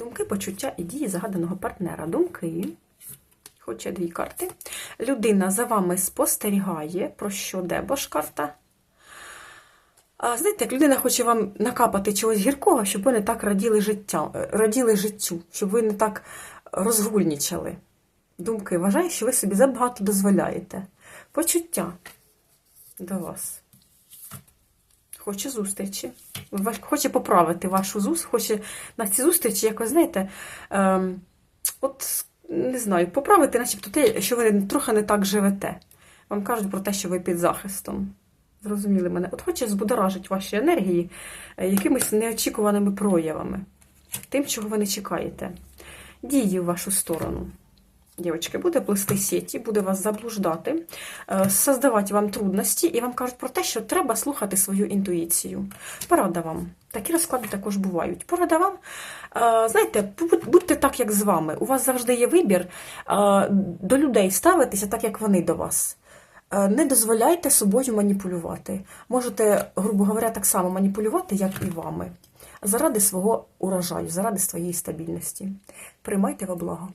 Думки, почуття і дії загаданого партнера. Думки. Хоче дві карти. Людина за вами спостерігає, про що де бо ж карта. А знаєте, як людина хоче вам накапати чогось гіркого, щоб ви не так раділи, життя, е, раділи життю, щоб ви не так розгульнічали. Думки вважає, що ви собі забагато дозволяєте. Почуття до вас. Хоче зустрічі. Хоче поправити вашу зустріч, хоче на ці зустрічі, якось, знаєте, ем, от не знаю, поправити, начебто те, що ви трохи не так живете. Вам кажуть про те, що ви під захистом. Зрозуміли мене. От хоче збудоражити ваші енергії е, якимись неочікуваними проявами, тим, чого ви не чекаєте. Дії в вашу сторону. Дівчатки, буде плести сіті, буде вас заблуждати, е, создавати вам трудності, і вам кажуть про те, що треба слухати свою інтуїцію. Порада вам. Такі розклади також бувають. Порада вам, е, знаєте, будьте так, як з вами. У вас завжди є вибір е, до людей ставитися так, як вони до вас. Не дозволяйте собою маніпулювати. Можете, грубо говоря, так само маніпулювати, як і вами. Заради свого урожаю, заради своєї стабільності. Приймайте во благо.